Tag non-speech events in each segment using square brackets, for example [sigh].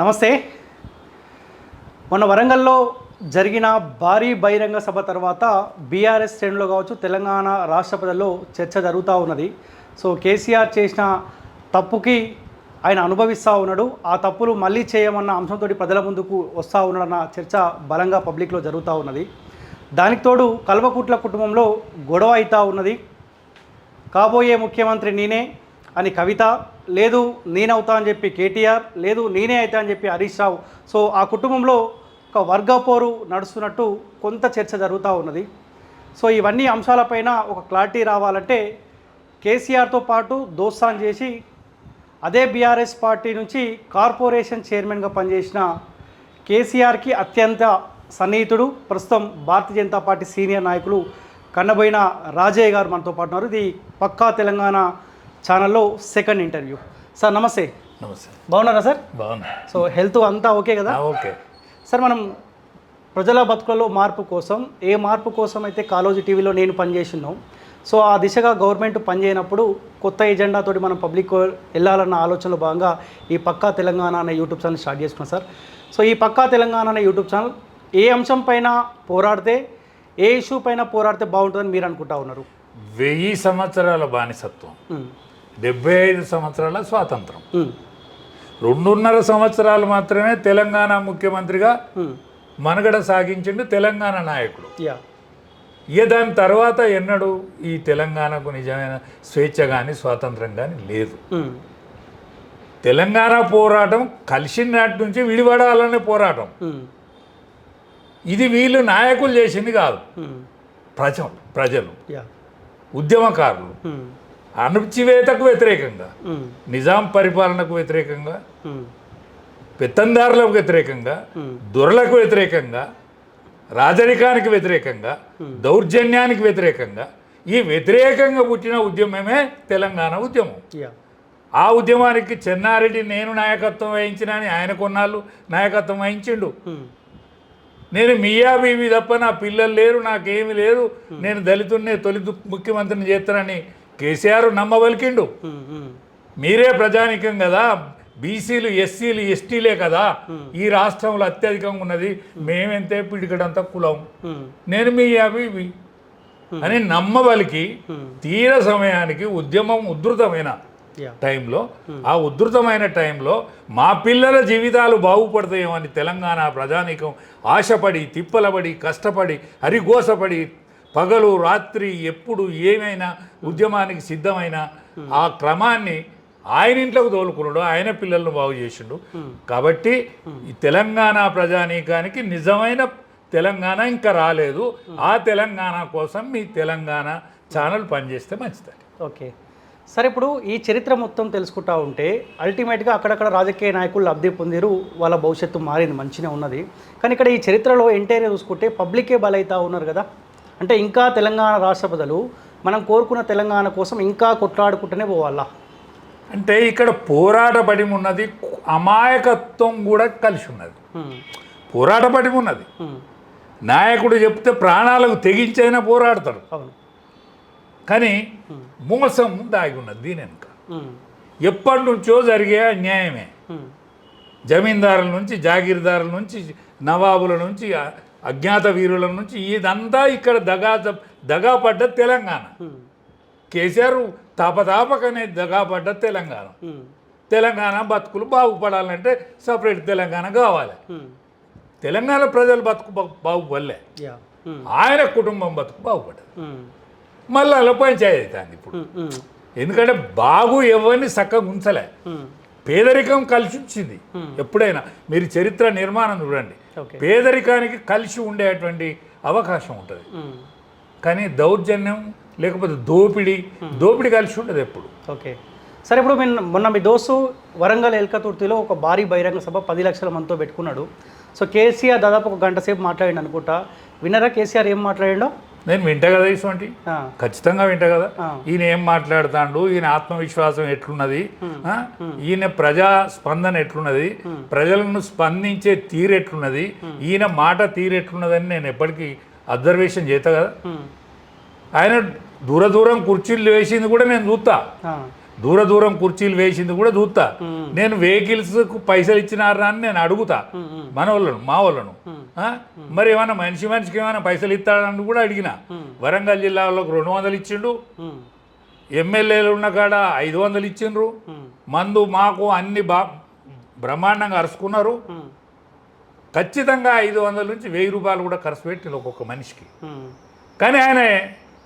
నమస్తే. మొన్న వరంగల్లో జరిగిన భారీ బహిరంగ సభ తర్వాత బీఆర్ఎస్ శ్రేణులో కావచ్చు తెలంగాణ రాష్ట్రపతిలో చర్చ జరుగుతూ ఉన్నది. సో కేసీఆర్ చేసిన తప్పుకి ఆయన అనుభవిస్తూ ఉన్నాడు. ఆ తప్పులు మళ్ళీ చేయమన్న అంశంతో ప్రజల ముందుకు వస్తూ ఉన్నాడన్న చర్చ బలంగా పబ్లిక్లో జరుగుతూ ఉన్నది. దానికి తోడు కల్వకుట్ల కుటుంబంలో గొడవ అవుతూ ఉన్నది. కాబోయే ముఖ్యమంత్రి నేనే అని కవిత లేదు నేనవుతా అని చెప్పి కేటీఆర్ లేదు నేనే అవుతా అని చెప్పి హరీష్ రావు. సో ఆ కుటుంబంలో ఒక వర్గ పోరు నడుస్తున్నట్టు కొంత చర్చ జరుగుతూ ఉన్నది. సో ఇవన్నీ అంశాలపైన ఒక క్లారిటీ రావాలంటే కేసీఆర్తో పాటు దోస్తాన్ చేసి అదే బీఆర్ఎస్ పార్టీ నుంచి కార్పొరేషన్ చైర్మన్గా పనిచేసిన కేసీఆర్కి అత్యంత సన్నిహితుడు ప్రస్తుతం భారతీయ జనతా పార్టీ సీనియర్ నాయకులు కన్నబోయిన రాజయ్య గారు మనతో పాటు ఉన్నారు. ఇది పక్కా తెలంగాణ ఛానల్లో సెకండ్ ఇంటర్వ్యూ. సార్ నమస్తే. నమస్తే. బాగున్నారా సార్? బాగున్నా. సో హెల్త్ అంతా ఓకే కదా? ఓకే. సార్ మనం ప్రజల బతుకులలో మార్పు కోసం ఏ మార్పు కోసం అయితే కాలోజీ టీవీలో నేను పనిచేసినాం సో ఆ దిశగా గవర్నమెంట్ పనిచేయనప్పుడు కొత్త ఎజెండాతోటి మనం పబ్లిక్ వెళ్ళాలన్న ఆలోచనలో భాగంగా ఈ పక్కా తెలంగాణ అనే యూట్యూబ్ ఛానల్ స్టార్ట్ చేసుకున్నాం సార్. సో ఈ పక్కా తెలంగాణ అనే యూట్యూబ్ ఛానల్ ఏ అంశం పైన పోరాడితే ఏ ఇష్యూ పైన పోరాడితే బాగుంటుందని మీరు అనుకుంటా ఉన్నారు? వెయ్యి సంవత్సరాల బానిసత్వం. డెబ్బై ఐదు సంవత్సరాల స్వాతంత్రం. రెండున్నర సంవత్సరాలు మాత్రమే తెలంగాణ ముఖ్యమంత్రిగా మనుగడ సాగించిండు తెలంగాణ నాయకుడు. యా. ఇక దాని తర్వాత ఎన్నడూ ఈ తెలంగాణకు నిజమైన స్వేచ్ఛ కానీ స్వాతంత్రం కానీ లేదు. తెలంగాణ పోరాటం కలిసిన నాటి నుంచి విడిపడాలనే పోరాటం. ఇది వీళ్ళు నాయకులు చేసింది కాదు. ప్రజ ప్రజలు. యా. ఉద్యమకారులు. అణచివేతకు వ్యతిరేకంగా నిజాం పరిపాలనకు వ్యతిరేకంగా పెత్తందారులకు వ్యతిరేకంగా దొరలకు వ్యతిరేకంగా రాజరికానికి వ్యతిరేకంగా దౌర్జన్యానికి వ్యతిరేకంగా ఈ వ్యతిరేకంగా పుట్టిన ఉద్యమమే తెలంగాణ ఉద్యమం. ఆ ఉద్యమానికి చెన్నారెడ్డి నేను నాయకత్వం వహించిన అని ఆయన కొన్నాళ్ళు నాయకత్వం వహించిండు. నేను మియా బీవీ తప్ప నా పిల్లలు లేరు నాకేమి లేదు. నేను దళితున్నే తొలి ముఖ్యమంత్రిని చేస్తానని కేసీఆర్ ఉమ్, మీరే ప్రజానికం కదా బీసీలు ఎస్సీలు ఎస్టీలే కదా ఈ రాష్ట్రంలో అత్యధికంగా ఉన్నది మేమెంతే పిడికడంత కులం. నేను మీ అవి అని నమ్మబలికి తీర సమయానికి ఉద్యమం ఉధృతమైన టైంలో ఆ ఉధృతమైన టైంలో మా పిల్లల జీవితాలు బాగుపడతాయేమని తెలంగాణ ప్రజానీకం ఆశపడి తిప్పలబడి కష్టపడి హరిగోసపడి పగలు రాత్రి ఎప్పుడు ఏమైనా ఉద్యమానికి సిద్ధమైన ఆ క్రమాన్ని ఆయన ఇంట్లోకి తోలుకున్నాడు ఆయన పిల్లలను బాగు చేసిండు. కాబట్టి ఈ తెలంగాణ ప్రజానీకానికి నిజమైన తెలంగాణ ఇంకా రాలేదు. ఆ తెలంగాణ కోసం మీ తెలంగాణ ఛానల్ పనిచేస్తే మంచిదని ఓకే. సరే ఇప్పుడు ఈ చరిత్ర మొత్తం తెలుసుకుంటా ఉంటే అల్టిమేట్గా అక్కడక్కడ రాజకీయ నాయకులు లబ్ధి పొందిరు వాళ్ళ భవిష్యత్తు మారింది మంచిగా ఉన్నది. కానీ ఇక్కడ ఈ చరిత్రలో ఎంటైర్గా చూసుకుంటే పబ్లికే బలైతా ఉన్నారు కదా. అంటే ఇంకా తెలంగాణ రాష్ట్ర ప్రజలు మనం కోరుకున్న తెలంగాణ కోసం ఇంకా కొట్లాడుకుంటూనే పోవాలా? అంటే ఇక్కడ పోరాట పడిమ ఉన్నది అమాయకత్వం కూడా కలిసి ఉన్నది. పోరాట పడిమ ఉన్నది. నాయకుడు చెప్తే ప్రాణాలకు తెగించైనా పోరాడతాడు. కానీ మోసం దాగి ఉన్నది దీని వెనుక. ఎప్పటి నుంచో జరిగే అన్యాయమే. ఉమ్, జమీందారుల నుంచి జాగీర్దారుల నుంచి నవాబుల నుంచి అజ్ఞాత వీరుల నుంచి ఇదంతా ఇక్కడ దగా దగా పడ్డ తెలంగాణ. కేసీఆర్ తాపతాపకనే దగా పడ్డ తెలంగాణ. తెలంగాణ బతుకులు బాగుపడాలంటే సపరేట్ తెలంగాణ కావాలి. తెలంగాణ ప్రజల బతుకు బాగుపడలే ఆయన కుటుంబం బతుకు బాగుపడ్డది. ఉమ్, మళ్ళీ అలా పంచాయతీ ఇప్పుడు ఎందుకంటే బాగు ఎవరిని చక్కగా ఉంచలే. పేదరికం కలిసి వచ్చింది ఎప్పుడైనా. మీరు చరిత్ర నిర్మాణం చూడండి. పేదరికానికి కలిసి ఉండేటువంటి అవకాశం ఉంటుంది. ఉమ్, కానీ దౌర్జన్యం లేకపోతే దోపిడీ దోపిడీ కలిసి ఉండదు ఎప్పుడు. ఓకే సరే ఇప్పుడు మీ మొన్న మీ దోస్తు వరంగల్ ఎల్కతుర్తిలో ఒక భారీ బహిరంగ సభ పది లక్షల మందితో పెట్టుకున్నాడు. సో కేసీఆర్ దాదాపు ఒక గంట సేపు మాట్లాడిండు అనుకుంటా. విన్నారా? కేసీఆర్ ఏం మాట్లాడిండో? నేను వింటా కదా ఇటువంటి ఖచ్చితంగా వింటా కదా. ఈయన ఏం మాట్లాడుతాడు? ఈయన ఆత్మవిశ్వాసం ఎట్లున్నది? ఈయన ప్రజా స్పందన ఎట్లున్నది? ప్రజలను స్పందించే తీరు ఎట్లున్నది? ఈయన మాట తీరు ఎట్లున్నదని నేను ఎప్పటికీ అబ్జర్వేషన్ చేస్తా కదా. ఆయన దూర దూరం కుర్చీలు వేసింది కూడా నేను చూస్తా దూర దూరం కుర్చీలు వేసింది కూడా చూస్తా. నేను వెహికల్స్కు పైసలు ఇచ్చినారా అని నేను అడుగుతా. మన వాళ్ళను మా వాళ్ళను? మరి ఏమన్నా మనిషి మనిషికి ఏమైనా పైసలు ఇస్తాడని కూడా అడిగిన. వరంగల్ జిల్లాలో రెండు వందలు ఇచ్చిండు. ఎమ్మెల్యేలు ఉన్న కాడ ఐదు వందలు ఇచ్చిండ్రు. మందు మాకు అన్ని బా బ్రహ్మాండంగా అరుచుకున్నారు ఖచ్చితంగా ఐదు వందల నుంచి వెయ్యి రూపాయలు కూడా ఖర్చు పెట్టింది ఒక్కొక్క మనిషికి. కానీ ఆయన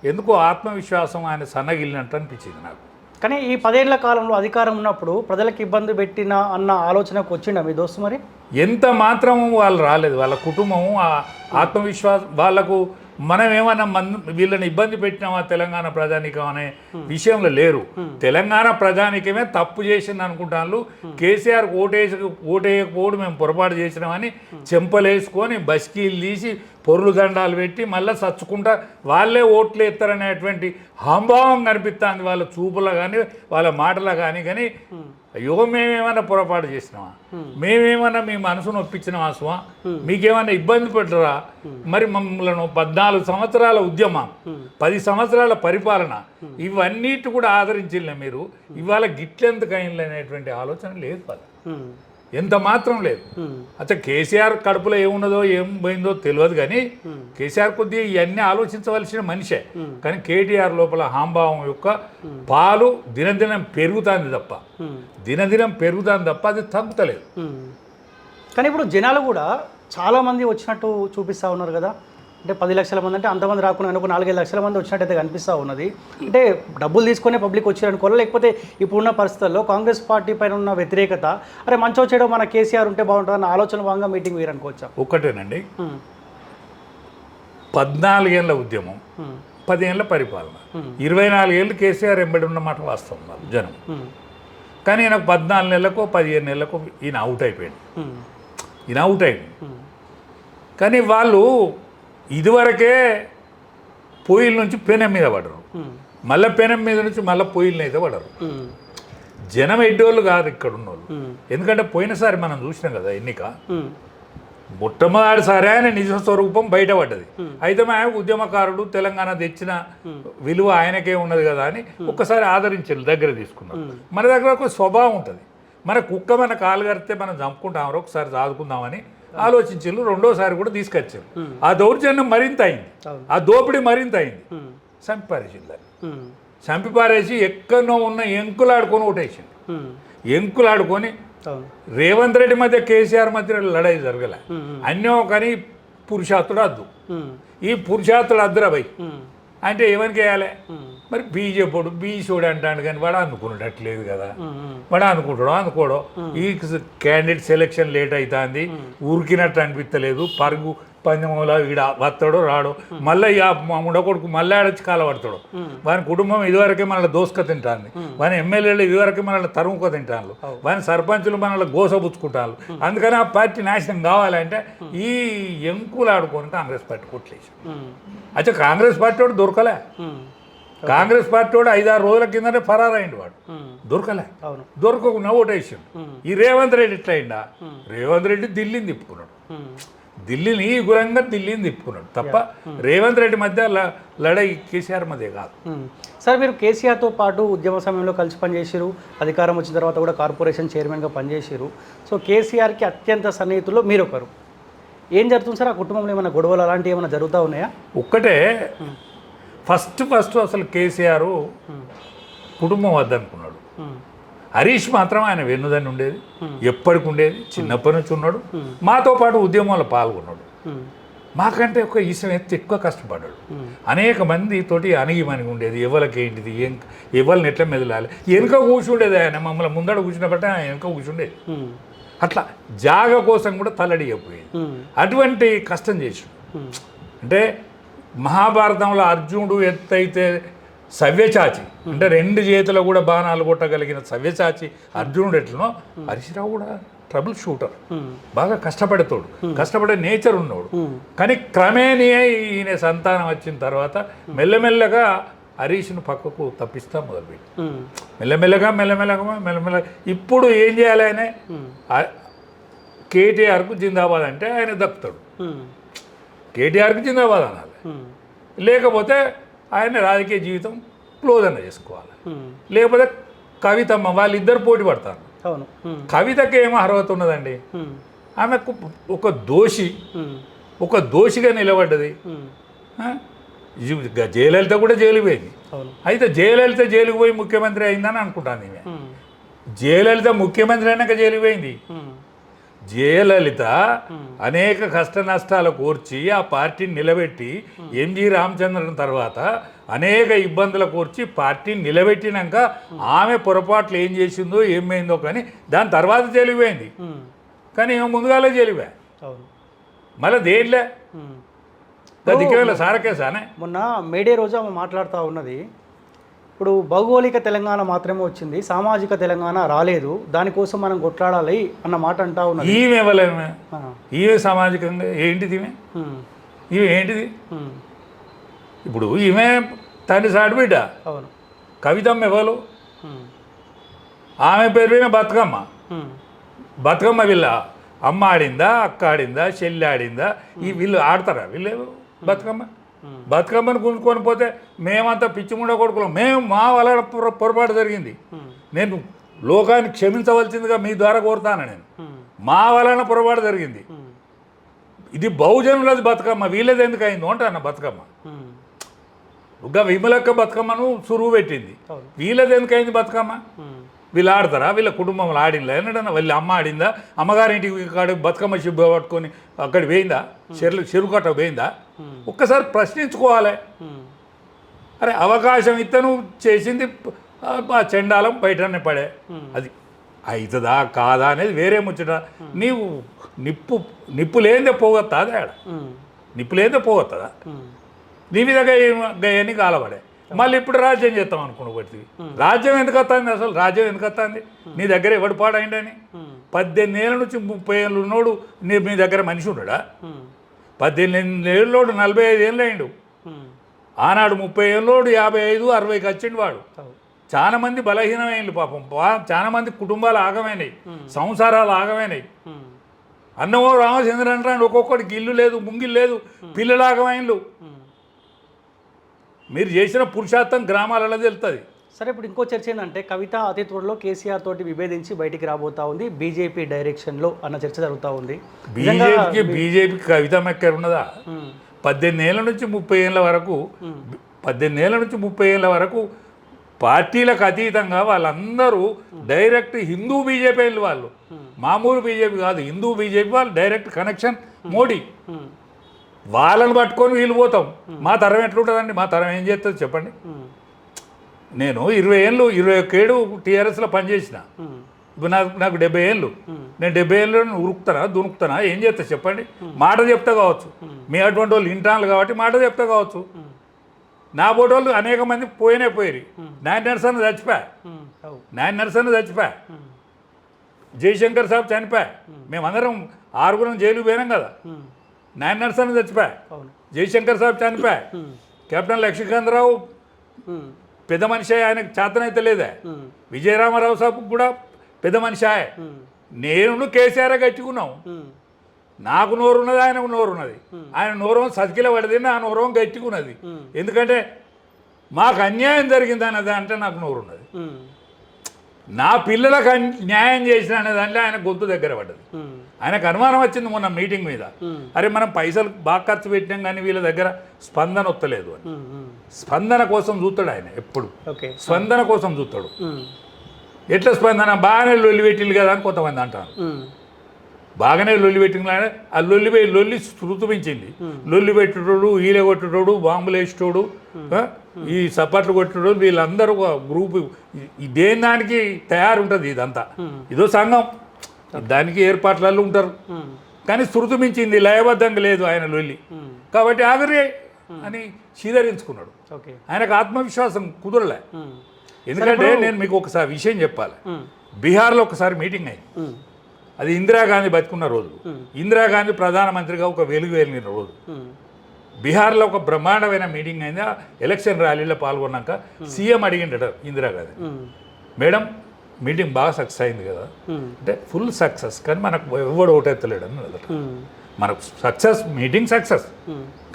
ఎందుకో ఆత్మవిశ్వాసం ఆయన సన్నగిల్లినట్టు అనిపించింది నాకు. కానీ ఈ పదేళ్ళ కాలంలో అధికారం ఉన్నప్పుడు ప్రజలకు ఇబ్బంది పెట్టిన అన్న ఆలోచనకు వచ్చిండ మీ దోస్తు మరి? ఎంత మాత్రం వాళ్ళు రాలేదు. వాళ్ళ కుటుంబం ఆ ఆత్మవిశ్వాసం వాళ్ళకు మనం ఏమన్నా వీళ్ళని ఇబ్బంది పెట్టినామా తెలంగాణ ప్రజానికం అనే విషయంలో లేరు. తెలంగాణ ప్రజానికమే తప్పు చేసింది అనుకుంటాను కేసీఆర్ ఓటేసి ఓటేయకపోవడం మేము పొరపాటు చేసినామని చెంపలేసుకొని బస్కీలు తీసి పొరులు దండాలు పెట్టి మళ్ళీ చచ్చుకుంటా వాళ్ళే ఓట్లు ఎత్తారనేటువంటి హాంభావం కనిపిస్తుంది వాళ్ళ చూపులో కానీ వాళ్ళ మాటలో కానీ కానీ. అయ్యో మేమేమన్నా పొరపాటు చేసినామా? మేమేమన్నా మీ మనసును ఒప్పించినామా స్వా మీకేమన్నా ఇబ్బంది పెట్టరా? మరి మమ్మల్ని పద్నాలుగు సంవత్సరాల ఉద్యమం పది సంవత్సరాల పరిపాలన ఇవన్నిటి కూడా ఆదరించిలే మీరు. ఇవాళ గిట్లెందుకు అయింది అనేటువంటి ఆలోచన లేదు వాళ్ళ ఎంత మాత్రం లేదు. అచ్చా కేసీఆర్ కడుపులో ఏమున్నదో ఏం పోయిందో తెలియదు కానీ కేసీఆర్ కొద్దిగా ఇవన్నీ ఆలోచించవలసిన మనిషే. కానీ కేటీఆర్ లోపల హాంభావం యొక్క పాలు దినదినం పెరుగుతుంది తప్ప. దినదినం పెరుగుతుంది తప్ప అది తగ్గుతలేదు. కానీ ఇప్పుడు జనాలు కూడా చాలా మంది వచ్చినట్టు చూపిస్తూ ఉన్నారు కదా. అంటే పది లక్షల మంది అంటే అంతమంది రాకుండా అనుకో నాలుగైదు లక్షల మంది వచ్చినట్టయితే కనిపిస్తూ ఉన్నది. అంటే డబ్బులు తీసుకునే పబ్లిక్ వచ్చారనుకోవాలి లేకపోతే ఇప్పుడున్న పరిస్థితుల్లో కాంగ్రెస్ పార్టీ పైన ఉన్న వ్యతిరేకత అరే మంచి వచ్చేయడం మన కేసీఆర్ ఉంటే బాగుంటుంది అన్న ఆలోచన భాగంగా మీటింగ్ వేరు అనుకోవచ్చా? ఒక్కటేనండి పద్నాలుగేళ్ళ ఉద్యమం పదేళ్ళ పరిపాలన. ఇరవై నాలుగేళ్ళు కేసీఆర్ ఎంబడి ఉన్నమాట వాస్తవం జనం. కానీ ఈయన పద్నాలుగు నెలలకు పదిహేను నెలలకు ఈయన అవుట్ అయిపోయాడు. ఉమ్, ఈయన అవుట్ అయింది ఉమ్, కానీ వాళ్ళు ఇదివరకే పొయ్యిల నుంచి పెనం మీద పడరు. మళ్ళీ పెనం మీద నుంచి మళ్ళీ పొయ్యిలను అయితే పడరు. జనం ఎడ్డోళ్ళు కాదు ఇక్కడ ఉన్నోళ్ళు. ఎందుకంటే పోయినసారి మనం చూసినాం కదా ఎన్నిక. మొట్టమొదటిసారి ఆయన నిజ స్వరూపం బయటపడ్డది అయితే ఆయన ఉద్యమకారుడు తెలంగాణ తెచ్చిన విలువ ఆయనకే ఉన్నది కదా అని ఒక్కసారి ఆదరించారు దగ్గర తీసుకున్నారు. మన దగ్గర ఒక స్వభావం ఉంటుంది. మన కుక్క మన కాలు కడితే మనం చంపుకుంటాం ఒకసారి చదువుకుందామని ఆలోచించారు రెండోసారి కూడా తీసుకొచ్చారు. ఆ దౌర్జన్యం మరింత అయింది. ఆ దోపిడీ మరింత అయింది. చంపిపారేసింది దాన్ని ఉమ్, చంపిపారేసి ఎక్కడో ఉన్న ఎంకులాడుకొని ఓటేసింది ఎంకులాడుకొని రేవంత్ రెడ్డి మధ్య కేసీఆర్ మధ్య లడాయి జరగలే. అన్యో కానీ పురుషాత్తుడు అద్దు. ఈ పురుషాత్తుడు అద్దురా భయ్ అంటే ఏమని చేయాలి మరి బీజేపీడు బీసోడు అంటాడు కానీ వాడు అనుకున్నట్లేదు కదా. ఉమ్, ఉమ్, వాడు అనుకుంటాడు అనుకోడు. ఈ క్యాండిడేట్ సెలెక్షన్ లేట్ అవుతుంది ఉరికినట్టు అనిపించలేదు పరుగు పందెంలో ఈడ వస్తాడు రాడు మళ్ళీ ఉండకొడుకు మళ్ళీ ఆడొచ్చి కాలపడతాడు వాని కుటుంబం ఇదివరకే మనల్ని దోసుక తింటాను వాని ఎమ్మెల్యేలు ఇదివరకే మనల్ని తరుముక తింటాను వాని సర్పంచులు మనల్ని గోసబుచ్చుకుంటాను అందుకని ఆ పార్టీ నాశనం కావాలంటే ఈ ఎంకులు ఆడుకొని కాంగ్రెస్ పార్టీ కొట్లేసి అయితే కాంగ్రెస్ పార్టీ వాడు దొరకలే. కాంగ్రెస్ పార్టీ వాడు ఐదారు రోజుల కిందనే ఫరారైండు వాడు. దొరకలే. అవును. దొరకకుండా ఓటేసాడు ఈ రేవంత్ రెడ్డి ఎట్లా అయిందా రేవంత్ రెడ్డి ఢిల్లీని తిప్పుకున్నాడు. ఢిల్లీని ఈ గురంగా ఢిల్లీని తిప్పుకున్నాడు. తప్ప రేవంత్ రెడ్డి మధ్య లడై కేసీఆర్ మధ్య కాదు. సార్ మీరు కేసీఆర్తో పాటు ఉద్యమ సమయంలో కలిసి పనిచేసారు అధికారం వచ్చిన తర్వాత కూడా కార్పొరేషన్ చైర్మన్గా పనిచేసారు సో కేసీఆర్కి అత్యంత సన్నిహితుల్లో మీరు ఒకరు ఏం జరుగుతుంది సార్? ఆ కుటుంబంలో ఏమైనా గొడవలు అలాంటివి ఏమైనా జరుగుతూ ఉన్నాయా? ఒక్కటే ఫస్ట్ ఫస్ట్ అసలు కేసీఆర్ కుటుంబం వద్దనుకున్నాడు హరీష్ మాత్రం ఆయన వెన్నుదని ఉండేది ఎప్పటికి ఉండేది చిన్నప్పటి నుంచి ఉన్నాడు. మాతో పాటు ఉద్యమంలో పాల్గొన్నాడు. మాకంటే ఒక ఈసం ఎత్తి ఎక్కువ కష్టపడ్డాడు. అనేక మంది తోటి అణిగి మనిగి ఉండేది ఎవరికి ఏంటిది ఏం ఎవరిని ఎట్లా మెదలాలి వెనుక కూర్చుండేది ఆయన మమ్మల్ని ముందడ కూర్చున్నప్పటి ఆయన వెనుక కూర్చుండేది. అట్లా జాగ కోసం కూడా తల్లడిగిపోయింది అటువంటి కష్టం చేసాడు. అంటే మహాభారతంలో అర్జునుడు ఎత్తైతే సవ్యచాచి అంటే రెండు చేతులు కూడా బాణాలు కొట్టగలిగిన సవ్యచాచి అర్జునుడు ఎట్లనో హరీశ్రావు కూడా ట్రబుల్ షూటర్ బాగా కష్టపడతాడు. కష్టపడే నేచర్ ఉన్నవాడు కానీ క్రమేణీయ ఈయన సంతానం వచ్చిన తర్వాత మెల్లమెల్లగా హరీష్ను పక్కకు తప్పిస్తా మొదలుపెట్టి మెల్లమెల్లగా మెల్లమెల్లగా మెల్లమెల్లగా ఇప్పుడు ఏం చేయాలి ఆయన? కేటీఆర్కు జిందాబాద్ అంటే ఆయన దక్కుతాడు కేటీఆర్కి జిందాబాద్ అనాలి లేకపోతే ఆయన రాజకీయ జీవితం క్లోజ్ అన్న చేసుకోవాలి లేకపోతే కవితమ్మ వాళ్ళిద్దరు పోటీ పడతారు. కవితకి ఏం అర్హత ఉన్నదండి? ఆమెకు ఒక దోషి ఒక దోషిగా నిలబడ్డది. జయలలిత కూడా జైలుకి పోయింది. అయితే జయలలిత జైలుకి పోయి ముఖ్యమంత్రి అయిందని అనుకుంటాను జయలలిత ముఖ్యమంత్రి అయినాక జైలుకి పోయింది. జయలలిత అనేక కష్ట నష్టాలు కోర్చి ఆ పార్టీని నిలబెట్టి ఎంజి రామచంద్రన్ తర్వాత అనేక ఇబ్బందులు కోర్చి పార్టీని నిలబెట్టినాక ఆమె పొరపాట్లు ఏం చేసిందో ఏమైందో కానీ దాని తర్వాత ఉమ్, కానీ ఏమో ముందుగాలే అవును. మళ్ళీ ఉమ్. దిక్కువేళ సారకేసానే మొన్న మేడే రోజు ఆమె మాట్లాడుతూ ఉన్నది. ఇప్పుడు భౌగోళిక తెలంగాణ మాత్రమే వచ్చింది సామాజిక తెలంగాణ రాలేదు దానికోసం మనం కొట్లాడాలి అన్న మాట అంటా ఉన్నది. ఈమె ఆ, ఈమె సామాజికంగా ఏంటిది ఈమె? ఈమె ఏంటిది? ఇప్పుడు ఈమె తండ్రి సాడు బిడ్డ. అవును. కవితమ్మ ఎవరు? ఆమె పేరు మీద బతుకమ్మ. బతుకమ్మ వీళ్ళ అమ్మ ఆడిందా అక్క ఆడిందా చెల్లి ఆడిందా? ఈ వీళ్ళు ఆడతారా? వీళ్ళు బతుకమ్మ. బతుకమ్మను కొనుక్కొని పోతే మేమంతా పిచ్చిముండ కొడుకులం. మేము మా వల్ల పొర- పొరపాటు జరిగింది. నేను లోకాన్ని క్షమించవలసిందిగా మీ ద్వారా కోరుతాను నేను. మా వలన పొరపాటు జరిగింది. ఇది బహుజనులది బతుకమ్మ. వీళ్ళది ఎందుకు అయింది అంటాను బతుకమ్మ. ఇంకా విమలక్క బతుకమ్మను సురువు పెట్టింది. వీళ్ళది ఎందుకు అయింది బతుకమ్మ? వీళ్ళు ఆడతారా? వీళ్ళ కుటుంబంలో ఆడిందా? ఎన్నడన్నా వీళ్ళ అమ్మ ఆడిందా? అమ్మగారింటికి కాడ బతుకమ్మ శుభ్ర పట్టుకొని అక్కడ వేయిందా? చెరువు చెరువు కట్ట వేయిందా? ఉమ్, ఒక్కసారి ప్రశ్నించుకోవాలి. అరే అవకాశం ఇస్తే నువ్వు చేసింది ఆ, చెండాలం బయటనే పడే. అది అవుతుందా కాదా అనేది వేరే ముచ్చట. నీవు నిప్పు నిప్పు లేదే పోగొత్తాది ఆడ? ఉమ్, నిప్పు లేదే పోగొత్తదా? నీ మీద గయని కాలబడే మళ్ళీ ఇప్పుడు రాజ్యం చేస్తాం అనుకున్న బట్టి రాజ్యం ఎందుకు వస్తుంది అసలు? రాజ్యం ఎందుకు వస్తుంది నీ దగ్గర ఎవడు పాడైండని? పద్దెనిమిది ఏళ్ళ నుంచి ముప్పై ఏళ్ళు ఉన్నోడు నీ మీ దగ్గర మనిషి ఉన్నాడా? ఉమ్, పద్దెనిమిది ఏళ్ళోడు నలభై ఐదు ఏళ్ళు అయిండు. ఆనాడు ముప్పై ఏళ్ళోడు యాభై ఐదు అరవైకి వచ్చిండు వాడు. చాలా మంది బలహీనమైనలు పాపం. చాలా మంది కుటుంబాలు ఆగమైనాయి. సంసారాలు ఆగమైనాయి. అన్నమో రామచంద్ర అంటాడు ఒక్కొక్కడికి ఇల్లు లేదు ముంగిల్ లేదు పిల్లలు ఆగమైనలు. మీరు చేసిన పురుషార్థం గ్రామాలలో తెలుస్తుంది సరే ఇప్పుడు ఇంకో చర్చ ఏంటంటే కవిత అతి త్వరలో కేసీఆర్ తోటి విభేదించి బయటికి రాబోతా ఉంది. బీజేపీ డైరెక్షన్లో అన్న చర్చ జరుగుతూ ఉంది. బీజేపీకి బీజేపీకి కవిత మెక్కర్ ఉన్నదా? పద్దెనిమిది ఏళ్ళ నుంచి ముప్పై ఏళ్ళ వరకు పద్దెనిమిది ఏళ్ళ నుంచి ముప్పై ఏళ్ళ వరకు పార్టీలకు అతీతంగా వాళ్ళందరూ డైరెక్ట్ హిందూ బీజేపీ వాళ్ళు. మామూలు బీజేపీ కాదు హిందూ బీజేపీ వాళ్ళు డైరెక్ట్ కనెక్షన్ మోడీ. వాళ్ళని పట్టుకొని వీళ్ళు పోతాం. మా తరం ఎట్లుంటుందండి? మా తరం ఏం చేస్తుంది చెప్పండి? నేను ఇరవై ఏళ్ళు ఇరవై ఒక్క ఏడు టీఆర్ఎస్లో పనిచేసిన. ఇప్పుడు నాకు నాకు డెబ్బై ఏళ్ళు. నేను డెబ్బై ఏళ్ళు ఉరుకుతానా దునుకుతానా? ఏం చేస్తా చెప్పండి? మాట చెప్తా కావచ్చు. మీ అటువంటి వాళ్ళు ఇంటాన్లు కాబట్టి మాట చెప్తా కావచ్చు. నా నా వాళ్ళు అనేక మంది పోయినే పోయి నాయన నరసన్న చచ్చిపోయా నాయన నరసన్న చచ్చిపోయా జయశంకర్ సాబ్ చనిపోయా మేమందరం ఆరుగురం జైలు పోయినాం కదా. నాయన నరసన్న చచ్చిపోయా జయశంకర్ సాబ్ చనిపోయా కెప్టెన్ లక్ష్మీకాంతరావు పెద్ద మనిషి ఆయనకు చేతనైతే లేదే? విజయరామారావు సాబ్ కూడా పెద్ద మనిషి ఆయే. నేను కేసీఆర్ గట్టుకున్నాం. నాకు నోరు ఉన్నది ఆయనకు నోరు ఉన్నది ఆయన నోరం సతికిల పడితే నా నోరం గట్టికున్నది. ఎందుకంటే మాకు అన్యాయం జరిగింది అన్నది అంటే నాకు నోరు ఉన్నది నా పిల్లలకు అన్- న్యాయం చేసిన అనేది అంటే ఆయన గొంతు దగ్గర పడ్డది. ఆయనకు అనుమానం వచ్చింది మొన్న మీటింగ్ మీద. అరే మనం పైసలు బాగా ఖర్చు పెట్టినాం కానీ వీళ్ళ దగ్గర స్పందన వస్తలేదు అని. స్పందన కోసం చూస్తాడు ఆయన ఎప్పుడు. స్పందన కోసం చూస్తాడు. ఎట్లా స్పందన? బాగానే లొల్లి పెట్టింది కదా అని కొంతమంది అంటారు. బాగానే లొల్లి పెట్టిన ఆ లొల్లి లొల్లి శృతిమించింది లొల్లి పెట్టుటోడు ఈల కొట్టుటోడు బాంబులు వేసేటోడు ఈ సపట్లు కొట్టుటోడు వీళ్ళందరూ గ్రూపు. దేని దానికి తయారు ఉంటుంది ఇదంతా ఇదో సంఘం. దానికి ఏర్పాట్లలో ఉంటారు. కానీ శృతి మించింది లయబద్ధంగా లేదు ఆయన లొల్లి. కాబట్టి ఆగరే అని చీదరించుకున్నాడు ఆయనకు ఆత్మవిశ్వాసం కుదరలే. ఎందుకంటే నేను మీకు ఒకసారి విషయం చెప్పాలి. బీహార్లో ఒకసారి మీటింగ్ అయింది. అది ఇందిరాగాంధీ బతుకున్న రోజు. ఇందిరాగాంధీ ప్రధానమంత్రిగా ఒక వెలుగు వెలిగిన రోజు. బీహార్లో ఒక బ్రహ్మాండమైన మీటింగ్ అయింది. ఎలక్షన్ ర్యాలీలో పాల్గొన్నాక సీఎం అడిగిండట ఇందిరాగాంధీ మేడం మీటింగ్ బాగా సక్సెస్ అయింది కదా. అంటే ఫుల్ సక్సెస్. కానీ మనకు ఎవడు ఓటెత్తలేడు అని మనకు సక్సెస్ మీటింగ్ సక్సెస్.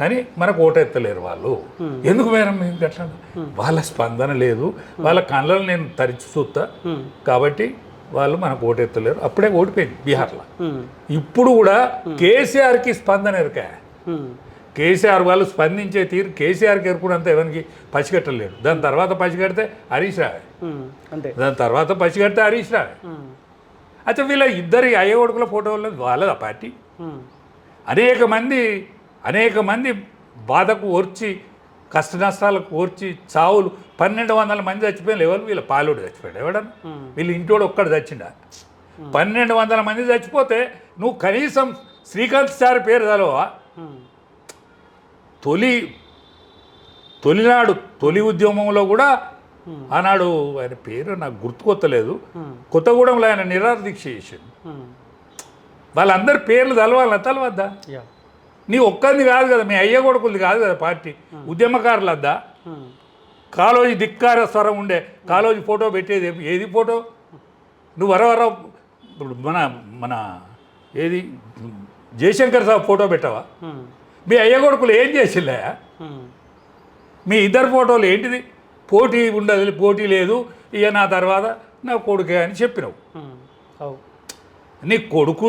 కానీ మనకు ఓటెత్తలేరు వాళ్ళు. ఎందుకు మేడం గట్లా వాళ్ళ స్పందన లేదు. వాళ్ళ కళ్ళను నేను తరిచి చూస్తా. కాబట్టి వాళ్ళు మనకు ఓటెత్తలేరు. అప్పుడే ఓడిపోయింది బీహార్లో. ఇప్పుడు కూడా కేసీఆర్కి స్పందన ఎరకా. కేసీఆర్ వాళ్ళు స్పందించే తీరు కేసీఆర్కి ఎరుకునంత ఎవరికి పసిగట్టలేడు దాని తర్వాత పసిగడితే హరీష్ రావే. అంతే. దాని తర్వాత పసిగడితే హరీష్ రావే. అయితే వీళ్ళ ఇద్దరి అయ్య కొడుకుల ఫోటోలు వాళ్ళదా పార్టీ. ఉమ్, అనేక మంది అనేక మంది బాధకు ఓర్చి కష్ట నష్టాలకు ఓర్చి చావులు పన్నెండు వందల మంది చచ్చిపోయిన ఎవరు? వీళ్ళ పాలుడు చచ్చిపోయాడు ఎవడన్నా? వీళ్ళు ఇంటోడు ఒక్కడు చచ్చిండా? పన్నెండు వందల మంది చచ్చిపోతే నువ్వు కనీసం శ్రీకాంత్ సార్ పేరు చదవా తొలి తొలినాడు తొలి ఉద్యమంలో కూడా ఆనాడు ఆయన పేరు నాకు గుర్తుకొత్తలేదు. కొత్తగూడెంలో ఆయన నిరాహార దీక్ష చేసిండు వాళ్ళందరి పేర్లు తలవాళ్ళ తలవద్దా? నీ ఒక్కరిది కాదు కదా మీ అయ్య కొడుకులది కాదు కదా పార్టీ. ఉద్యమకారులద్దా? కాలోజీ ధిక్కార స్వరం ఉండే కాలోజీ ఫోటో పెట్టేది ఏది- ఫోటో? నువ్వు వరవర ఇప్పుడు మన మన ఏది? జయశంకర్ సాబ్ ఫోటో పెట్టావా? మీ అయ్య కొడుకులు ఏం చేసిందా మీ ఇద్దరు ఫోటోలు ఏంటిది? పోటీ ఉండదు పోటీ లేదు ఇక నా తర్వాత నా కొడుకే అని చెప్పినావు. నీ కొడుకు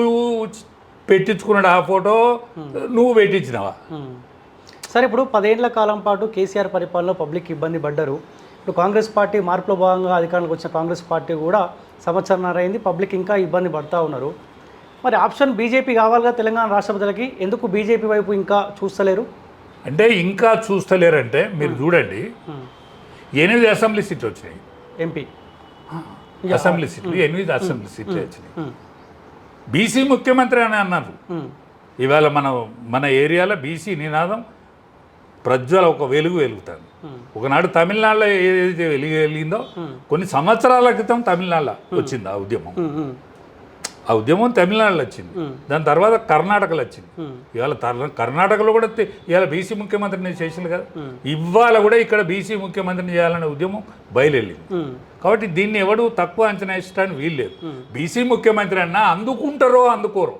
పెట్టించుకున్నాడు ఆ ఫోటో నువ్వు పెట్టించినావా? సరే ఇప్పుడు పదేళ్ళ కాలం పాటు కేసీఆర్ పరిపాలనలో పబ్లిక్ ఇబ్బంది పడ్డారు. ఇప్పుడు కాంగ్రెస్ పార్టీ మార్పులో భాగంగా అధికారంలోకి వచ్చిన కాంగ్రెస్ పార్టీ కూడా సంవత్సరం అయింది పబ్లిక్ ఇంకా ఇబ్బంది పడుతూ ఉన్నారు. మరి ఆప్షన్ బీజేపీ కావాలిగా తెలంగాణ రాష్ట్ర ప్రజలకి. ఎందుకు బీజేపీ వైపు ఇంకా చూస్తలేరు? అంటే ఇంకా చూస్తలేరంటే మీరు చూడండి. ఎనిమిది అసెంబ్లీ సీట్లు వచ్చినాయి. ఎంపీ. అసెంబ్లీ సీట్లు ఎనిమిది అసెంబ్లీ సీట్లు వచ్చినాయి. బీసీ ముఖ్యమంత్రి అని అన్నారు. ఇవాళ మన మన ఏరియాలో బీసీ నినాదం ప్రజ్వల ఒక వెలుగు వెలుగుతుంది. ఒకనాడు తమిళనాడులో ఏదైతే వెలుగు వెలిగిందో కొన్ని సంవత్సరాల క్రితం తమిళనాడులో వచ్చింది ఆ ఉద్యమం. ఆ ఉద్యమం తమిళనాడులో వచ్చింది. దాని తర్వాత కర్ణాటకలో వచ్చింది. ఇవాళ తర్- కర్ణాటకలో కూడా ఇవాళ బీసీ ముఖ్యమంత్రిని చేసింది కదా. ఇవాళ కూడా ఇక్కడ బీసీ ముఖ్యమంత్రిని చేయాలనే ఉద్యమం బయలుదేరింది. కాబట్టి దీన్ని ఎవడు తక్కువ అంచనా వేసడానికి వీల్లేదు బీసీ ముఖ్యమంత్రి అన్నా అందుకుంటారో అందుకోరో.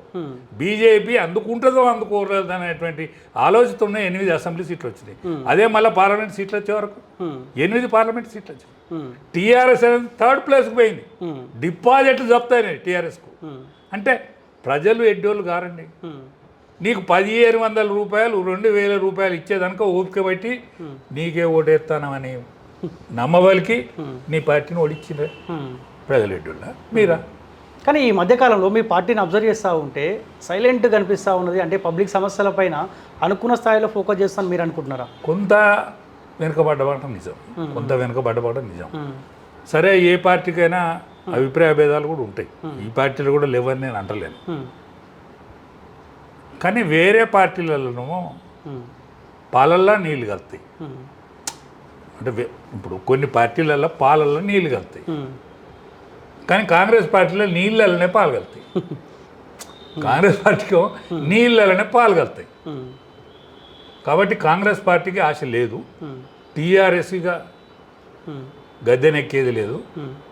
బీజేపీ అందుకుంటుందో అందుకోరదు అనేటువంటి ఆలోచన ఉన్న ఎనిమిది అసెంబ్లీ సీట్లు వచ్చినాయి. అదే మళ్ళీ పార్లమెంట్ సీట్లు వచ్చే వరకు. ఎనిమిది పార్లమెంట్ సీట్లు వచ్చినాయి. ఉమ్, టీఆర్ఎస్ అనేది థర్డ్ ప్లేస్కి పోయింది. డిపాజిట్లు చెప్తాయి టీఆర్ఎస్కు. అంటే ప్రజలు ఎడ్డోళ్ళు కారండి. నీకు పదిహేను వందల రూపాయలు రెండు వేల రూపాయలు ఇచ్చేదనుక ఓపిక బట్టి నీకే ఓటేస్తానమని నమ్మవలికి నీ పార్టీని ఓడిచ్చిందే ఉమ్. ప్రజలు ఎడ్డోళ్ళ? మీరా? కానీ ఈ మధ్యకాలంలో మీ పార్టీని అబ్జర్వ్ చేస్తూ ఉంటే సైలెంట్ కనిపిస్తూ ఉన్నది అంటే పబ్లిక్ సమస్యలపైన అనుకున్న స్థాయిలో ఫోకస్ చేస్తాను మీరు అనుకుంటున్నారా? కొంత వెనుకబడ్డబడటం నిజం. కొంత వెనుకబడ్డబడటం నిజం. సరే ఏ పార్టీకైనా అభిప్రాయ భేదాలు కూడా ఉంటాయి. ఈ పార్టీలు కూడా లేవని నేను అంటలేను. కానీ వేరే పార్టీలలో ఉమ్, పాలల్లో నీళ్ళు కలుతాయి. అంటే ఇప్పుడు కొన్ని పార్టీలలో పాలల్లో నీళ్ళు కలుతాయి. కానీ కాంగ్రెస్ పార్టీలో నీళ్ళలోనే పాలు కలుతాయి. కాంగ్రెస్ పార్టీకి నీళ్ళలోనే పాలు కలుతాయి. కాబట్టి కాంగ్రెస్ పార్టీకి ఆశ లేదు. టీఆర్ఎస్గా గద్దెనెక్కేది లేదు.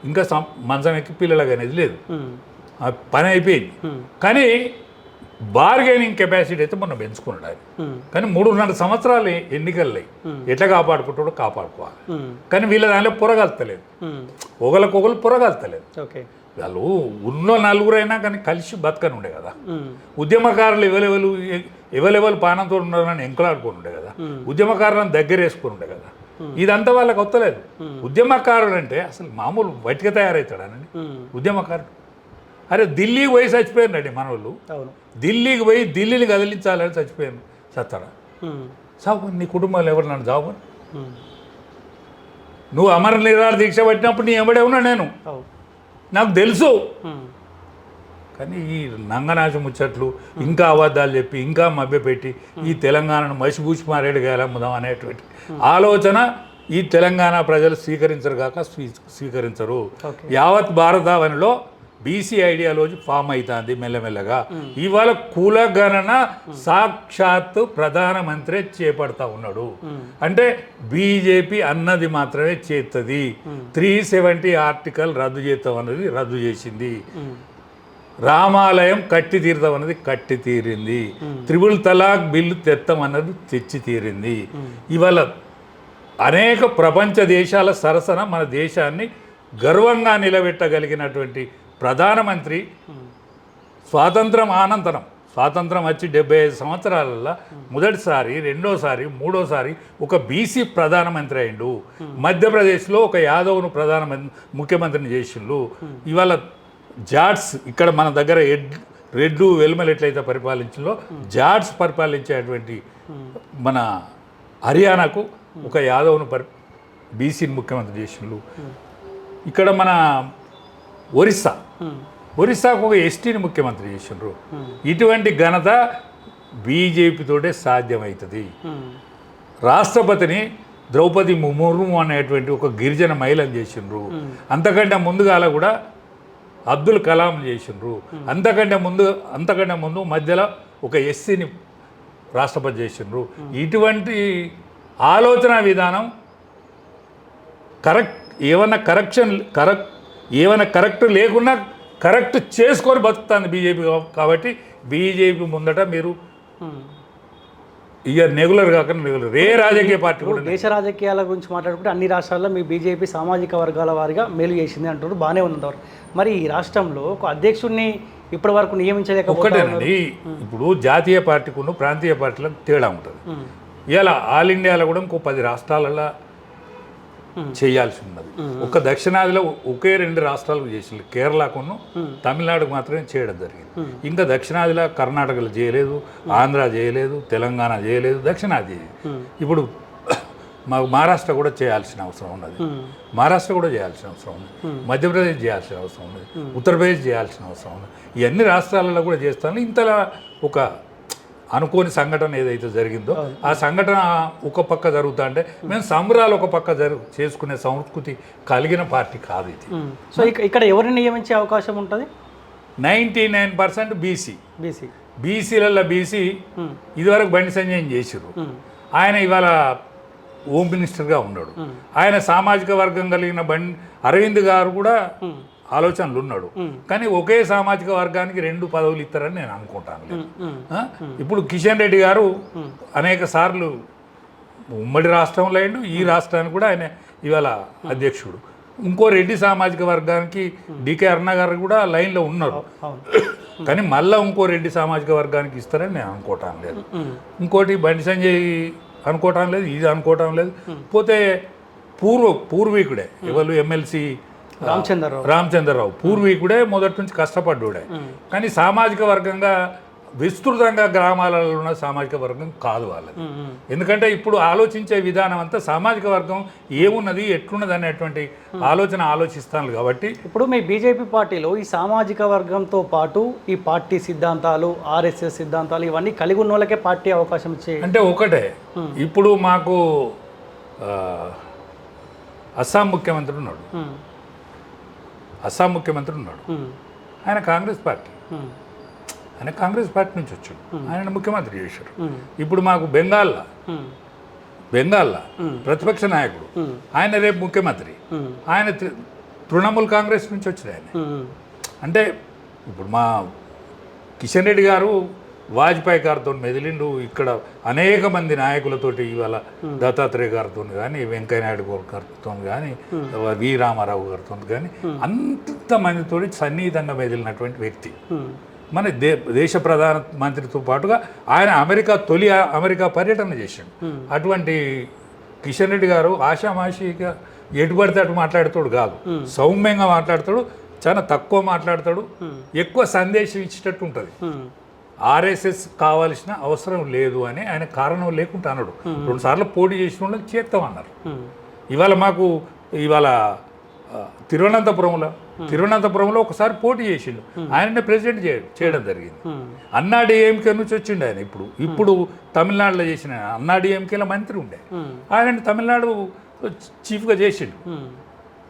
ఇంకా మంచం ఎక్కి పిల్లలకి అనేది లేదు ఆ పని అయిపోయింది. కానీ బార్గెనింగ్ కెపాసిటీ అయితే మొన్న పెంచుకున్నాడు ఆయన. కానీ మూడున్నర సంవత్సరాలు ఎన్నికలు ఎట్లా కాపాడుకుంటాడో కాపాడుకోవాలి. కానీ వీళ్ళ దానిలో పొరగలుతలేదు. ఉమ్, ఒకరికొకరు పొరగలుతలేదు. వాళ్ళు ఉన్న నలుగురైనా కానీ కలిసి బతకని ఉండే కదా ఉద్యమకారులు ఎవరెవరు ఎవరెవరు పానంతో ఉన్నారని ఎంకలాడుకొని ఉండే కదా ఉద్యమకారులను దగ్గర వేసుకొని ఉండే కదా. ఇదంతా వాళ్ళకి వస్తలేదు ఉద్యమకారుడు అంటే అసలు మామూలు బయటకు తయారవుతాడనండి ఉమ్, ఉద్యమకారుడు. అరే ఢిల్లీకి పోయి చచ్చిపోయారండి మన వాళ్ళు ఢిల్లీకి పోయి ఢిల్లీని కదిలించాలని చచ్చిపోయాను ఉమ్, సాగు నీ కుటుంబాలు ఎవరు నన్ను ఉమ్, నువ్వు అమర నిరాహార దీక్ష పట్టినప్పుడు నీ ఎవడే ఉన్నా నేను. నాకు తెలుసు. కానీ ఈ నంగనాశ ముచ్చట్లు ఇంకా అబద్ధాలు చెప్పి ఇంకా మభ్యపెట్టి ఈ తెలంగాణను మసిబూసి మారేడు గేలమ్ముదాం అనేటువంటి ఆలోచన ఈ తెలంగాణ ప్రజలు స్వీకరించరు కాక స్వీ స్వీకరించరు. యావత్ భారతావనిలో బీసీ ఐడియాలజీ ఫామ్ అవుతుంది మెల్లమెల్లగా. ఇవాళ కులగణన సాక్షాత్తు ప్రధానమంత్రి చేపడతా ఉన్నాడు. అంటే బీజేపీ అన్నది మాత్రమే చేస్తుంది త్రీ సెవెంటీ ఆర్టికల్ రద్దు చేస్తాం అన్నది రద్దు చేసింది. రామాలయం కట్టి తీరుతాం అన్నది కట్టి తీరింది. త్రిబుల్ తలాక్ బిల్లు తెత్తం అన్నది తెచ్చి తీరింది. ఇవాళ అనేక ప్రపంచ దేశాల సరసన మన దేశాన్ని గర్వంగా నిలబెట్టగలిగినటువంటి ప్రధానమంత్రి స్వాతంత్రం అనంతరం స్వాతంత్రం వచ్చి డెబ్బై ఐదు సంవత్సరాలలో మొదటిసారి రెండోసారి మూడోసారి ఒక బీసీ ప్రధానమంత్రి అయిండు. మధ్యప్రదేశ్లో ఒక యాదవ్ను ప్రధానమంత్రి ముఖ్యమంత్రిని చేసిండు. ఇవాళ జాట్స్ ఇక్కడ మన దగ్గర ఎడ్ రెడ్డు వెలుమలు ఎట్లయితే పరిపాలించిందో జాట్స్ పరిపాలించేటువంటి మన హర్యానాకు ఒక యాదవ్ను పరి బీసీని ముఖ్యమంత్రి చేసిండు ఇక్కడ మన ఒరిస్సా ఒరిస్సాకు ఒక ఎస్టీని ముఖ్యమంత్రి చేసిండ్రు. ఇటువంటి ఘనత బీజేపీతోటే సాధ్యమవుతుంది రాష్ట్రపతిని ద్రౌపది ముర్ము అనేటువంటి ఒక గిరిజన మహిళను చేసిండ్రు. అంతకంటే ముందుగాల కూడా అబ్దుల్ కలాం చేసిండ్రు. అంతకంటే ముందు అంతకంటే ముందు మధ్యలో ఒక ఎస్సీని రాష్ట్రపతి చేసిండ్రు. ఇటువంటి ఆలోచన విధానం కరెక్ట్ ఏమన్నా కరెక్షన్ కరెక్ట్ ఏమైనా కరెక్ట్ లేకున్నా కరెక్ట్ చేసుకొని బతుకుతుంది బీజేపీ కాబట్టి బీజేపీ ముందట మీరు ఇక రెగ్యులర్ కాకుండా రెగ్యులర్ ఏ రాజకీయ పార్టీ కూడా దేశ రాజకీయాల గురించి మాట్లాడుకుంటే అన్ని రాష్ట్రాల్లో మీ బీజేపీ సామాజిక వర్గాల వారిగా మేలు చేసింది అంటారు బాగానే అంటారు మరి ఈ రాష్ట్రంలో ఒక అధ్యక్షుడిని ఇప్పటి వరకు నియమించలేకపోతే ఒక్కటేనండి ఇప్పుడు జాతీయ పార్టీకును ప్రాంతీయ పార్టీలకు తేడా ఉంటుంది. ఇలా ఆల్ ఇండియాలో కూడా ఇంకో పది రాష్ట్రాలలో చేయాల్సి ఉన్నది ఒక దక్షిణాదిలో ఒకే రెండు రాష్ట్రాలకు చేసింది కేరళకును తమిళనాడుకు మాత్రమే చేయడం జరిగింది. ఇంకా దక్షిణాదిలో కర్ణాటకలో చేయలేదు ఆంధ్ర చేయలేదు తెలంగాణ చేయలేదు దక్షిణాది. ఇప్పుడు [coughs] మాకు మహారాష్ట్ర కూడా చేయాల్సిన అవసరం ఉన్నది. మహారాష్ట్ర కూడా చేయాల్సిన అవసరం ఉంది మధ్యప్రదేశ్ చేయాల్సిన అవసరం ఉంది ఉత్తరప్రదేశ్ చేయాల్సిన అవసరం ఉంది ఈ అన్ని రాష్ట్రాలలో కూడా చేస్తాను. ఇంతలా ఒక అనుకోని సంఘటన ఏదైతే జరిగిందో ఆ సంఘటన ఒక పక్క జరుగుతా అంటే మేము సంబరాలు ఒక పక్క జరు చేసుకునే సంస్కృతి కలిగిన పార్టీ కాదు ఇది. సో ఇక- ఇక్కడ ఎవరిని నియమించే అవకాశం ఉంటుంది? Ninety nine percent BC. BC. బీసీలలో బీసీ ఇదివరకు బండి సంజయ్ చేసిర్రు. ఆయన ఇవాళ హోమ్ మినిస్టర్గా ఉన్నాడు. ఆయన సామాజిక వర్గం కలిగిన బండి అరవింద్ గారు కూడా ఆలోచనలు ఉన్నాడు కానీ ఒకే సామాజిక వర్గానికి రెండు పదవులు ఇస్తారని నేను అనుకుంటాను? ఇప్పుడు కిషన్ రెడ్డి గారు అనేక సార్లు ఉమ్మడి రాష్ట్రంలో అయిండు ఈ రాష్ట్రానికి కూడా ఆయన ఇవాళ అధ్యక్షుడు. ఇంకో రెడ్డి సామాజిక వర్గానికి డికే అరుణ గారు కూడా లైన్లో ఉన్నారు కానీ మళ్ళా ఇంకో రెడ్డి సామాజిక వర్గానికి ఇస్తారని నేను అనుకోవటం లేదు. ఇంకోటి బండి సంజయ్ అనుకోవటం లేదు ఇది అనుకోవటం లేదు. పోతే పూర్వ పూర్వీకుడే. ఎవరు? ఎమ్మెల్సీ రామచంద్రరావు. రామచంద్రరావు. పూర్వీకుడే మొదటి నుంచి కష్టపడ్డాడే. కానీ సామాజిక వర్గంగా విస్తృతంగా గ్రామాలలో ఉన్న సామాజిక వర్గం కాదు వాళ్ళది. ఎందుకంటే ఇప్పుడు ఆలోచించే విధానం అంతా సామాజిక వర్గం ఏమున్నది ఎట్లున్నది అనేటువంటి ఆలోచన ఆలోచిస్తాను కాబట్టి ఇప్పుడు మీ బీజేపీ పార్టీలో ఈ సామాజిక వర్గంతో పాటు ఈ పార్టీ సిద్ధాంతాలు ఆర్ఎస్ఎస్ సిద్ధాంతాలు ఇవన్నీ కలిగి ఉన్న వాళ్ళకే పార్టీ అవకాశం ఇచ్చే అంటే ఒకటే. ఇప్పుడు మాకు అస్సాం ముఖ్యమంత్రి ఉన్నాడు. అస్సాం ముఖ్యమంత్రి ఉన్నాడు. ఆయన కాంగ్రెస్ పార్టీ. ఆయన కాంగ్రెస్ పార్టీ నుంచి వచ్చాడు. ఆయన ముఖ్యమంత్రి చేశారు ఇప్పుడు మాకు బెంగాల్లో. బెంగాల్లో ప్రతిపక్ష నాయకుడు. ఆయన రేపు ముఖ్యమంత్రి. ఆయన తృణమూల్ కాంగ్రెస్ నుంచి వచ్చిన ఆయన. అంటే ఇప్పుడు మా కిషన్ రెడ్డి గారు వాజ్పేయి గారితో మెదిలిండు. ఇక్కడ అనేక మంది నాయకులతోటి ఇవాళ దత్తాత్రేయ గారితో కానీ వెంకయ్య నాయుడు గారితో కానీ వి రామారావు గారితో కానీ అంతమందితో సన్నిహితంగా మెదిలినటువంటి వ్యక్తి. మన దే దేశ ప్రధాన మంత్రితో పాటుగా ఆయన అమెరికా తొలి అమెరికా పర్యటన చేశాడు. అటువంటి కిషన్ రెడ్డి గారు ఆషామాషిగా ఎటు పడితే అటు మాట్లాడతాడు కాదు. సౌమ్యంగా మాట్లాడతాడు చాలా తక్కువ మాట్లాడతాడు ఎక్కువ సందేశం ఇచ్చేటట్టు ఉంటుంది. ఆర్ఎస్ఎస్ కావాల్సిన అవసరం లేదు అని ఆయన కారణం లేకుండా అన్నాడు. రెండు సార్లు పోటీ చేసిన వాళ్ళకి చేస్తామన్నారు ఇవాళ మాకు ఇవాళ తిరువనంతపురంలో తిరువనంతపురంలో ఒకసారి పోటీ చేసిండు. ఆయననే ప్రెసిడెంట్ చేయ- చేయడం జరిగింది. ఉమ్, అన్నా డిఎంకే నుంచి వచ్చిండు ఆయన ఇప్పుడు. ఇప్పుడు తమిళనాడులో చేసిన ఆయన. అన్నా డిఎంకేలో మంత్రి ఉండే. ఆయన తమిళనాడు చీఫ్గా చేసిండు.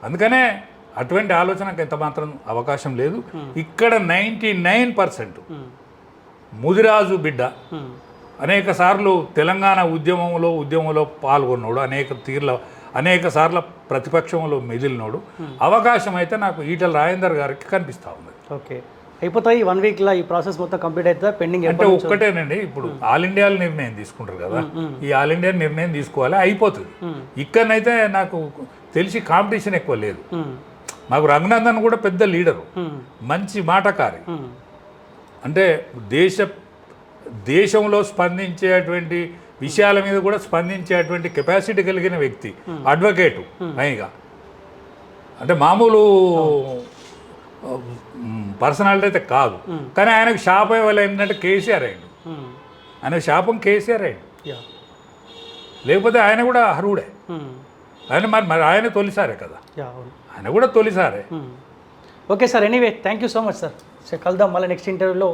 అందుకనే అటువంటి ఆలోచనకు ఎంత మాత్రం అవకాశం లేదు. ఇక్కడ నైంటీ నైన్ పర్సెంట్ ముదిరాజు బిడ్డ. అనేక సార్లు తెలంగాణ ఉద్యమంలో ఉద్యమంలో పాల్గొన్నాడు అనేక తీర్ల అనేక సార్లు ప్రతిపక్షంలో మెదిలినోడు. అవకాశం అయితే నాకు ఈటల రాజేందర్ గారికి కనిపిస్తూ ఉంది ఓకే. అయిపోతాయి వన్ వీక్లో ఈ ప్రాసెస్ మొత్తం కంప్లీట్ అవుతుందా? పెండింగ్ అంటే ఒక్కటేనండి ఇప్పుడు ఆల్ ఇండియా నిర్ణయం తీసుకుంటారు కదా. ఈ ఆల్ ఇండియా నిర్ణయం తీసుకోవాలి అయిపోతుంది. ఇక్కడనైతే నాకు తెలిసి కాంపిటీషన్ ఎక్కువ లేదు. మాకు రఘునందన్ కూడా పెద్ద లీడరు. మంచి మాటకారి అంటే దేశ దేశంలో స్పందించేటువంటి విషయాల మీద కూడా స్పందించేటువంటి కెపాసిటీ కలిగిన వ్యక్తి అడ్వకేటు పైగా అంటే మామూలు పర్సనాలిటీ అయితే కాదు. కానీ ఆయనకు శాపం వల్ల ఏంటంటే కేసీఆర్ అయ్యిండు. ఆయనకు శాపం కేసీఆర్ అయ్యిండు. లేకపోతే ఆయన కూడా అర్హుడే. ఆయన మరి మరి ఆయన తొలిసారే కదా. ఆయన కూడా తొలిసారే. Okay sir anyway thank you so much sir so కలుద్దాం మళ్ళీ నెక్స్ట్ ఇంటర్వ్యూలో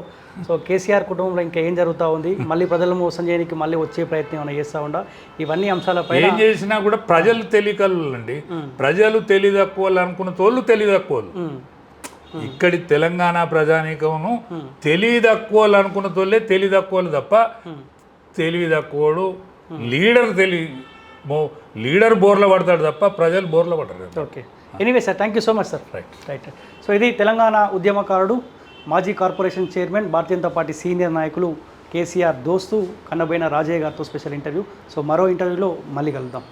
సో కేసీఆర్ కుటుంబంలో ఇంకా ఏం జరుగుతూ ఉంది? మళ్ళీ ప్రజల మోసం చేయడానికి మళ్ళీ వచ్చే ప్రయత్నం ఏమైనా చేస్తూ ఉండా ఇవన్నీ అంశాలపై ఏం చేసినా కూడా ప్రజలు తెలియకలు అండి ప్రజలు తెలివి తక్కువ అనుకున్న తోళ్ళు తెలివి తక్కువలు ఇక్కడి తెలంగాణ ప్రజానీకమును తెలివి తక్కువ అనుకున్న తోళ్ళే తెలివి తక్కువలు తప్ప తెలివి తక్కువడు లీడర్ తెలివి లీడర్ బోర్ల పడతాడు తప్ప ప్రజలు బోర్ల పడరు okay. Anyway sir thank you so much sir right right so ఇది తెలంగాణ ఉద్యమకారుడు మాజీ corporation chairman Bharatiya Janata party senior నాయకులు కేసీఆర్ దోస్తు కన్నబోయిన రాజయ్య గారితో స్పెషల్ ఇంటర్వ్యూ సో మరో ఇంటర్వ్యూలో మళ్ళీ కలుద్దాం.